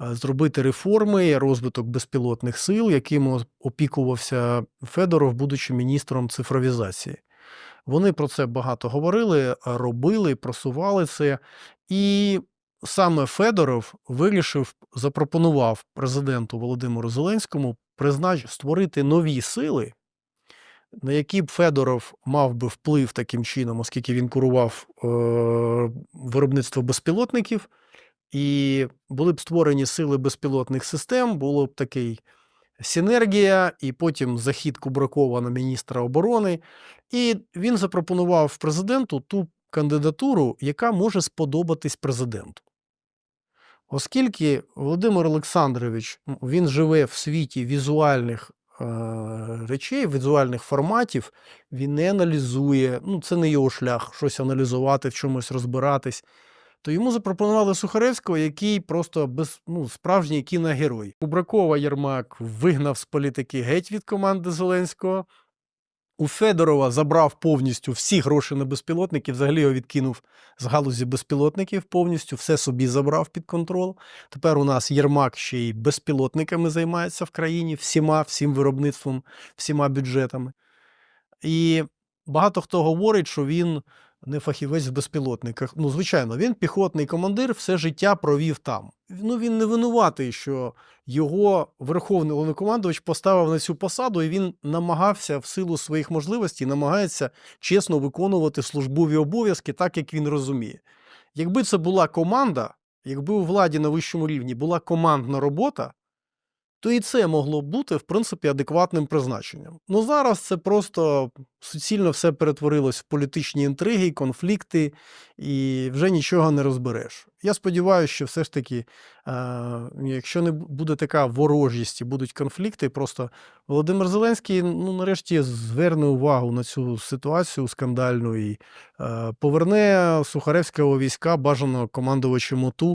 зробити реформи, розвиток безпілотних сил, яким опікувався Федоров, будучи міністром цифровізації. Вони про це багато говорили, робили, просували це. І саме Федоров вирішив, запропонував президенту Володимиру Зеленському признач, створити нові сили, на які б Федоров мав би вплив таким чином, оскільки він курував е, виробництво безпілотників, і були б створені сили безпілотних систем, було б такий синергія, і потім захід Кубракова на міністра оборони. І він запропонував президенту ту кандидатуру, яка може сподобатись президенту. Оскільки Володимир Олександрович він живе в світі візуальних е, речей, візуальних форматів, він не аналізує, ну це не його шлях, щось аналізувати, в чомусь розбиратись. То йому запропонували Сухаревського, який просто без, ну, справжній кіногерой. Кубракова Єрмак вигнав з політики геть від команди Зеленського. У Федорова забрав повністю всі гроші на безпілотники, взагалі його відкинув з галузі безпілотників повністю, все собі забрав під контроль. Тепер у нас Єрмак ще й безпілотниками займається в країні, всіма, всім виробництвом, всіма бюджетами. І багато хто говорить, що він не фахівець в безпілотниках. Ну, звичайно, він піхотний командир, все життя провів там. Ну, він не винуватий, що його верховний головнокомандувач поставив на цю посаду, і він намагався в силу своїх можливостей, намагається чесно виконувати службові обов'язки, так як він розуміє. Якби це була команда, якби у владі на вищому рівні була командна робота, то і це могло бути, в принципі, адекватним призначенням. Ну зараз це просто суцільно все перетворилось в політичні інтриги, конфлікти, і вже нічого не розбереш. Я сподіваюся, що все ж таки, е, якщо не буде така ворожість і будуть конфлікти, просто Володимир Зеленський ну, нарешті зверне увагу на цю ситуацію скандальну і е, поверне Сухаревського війська бажано командувачу МОТУ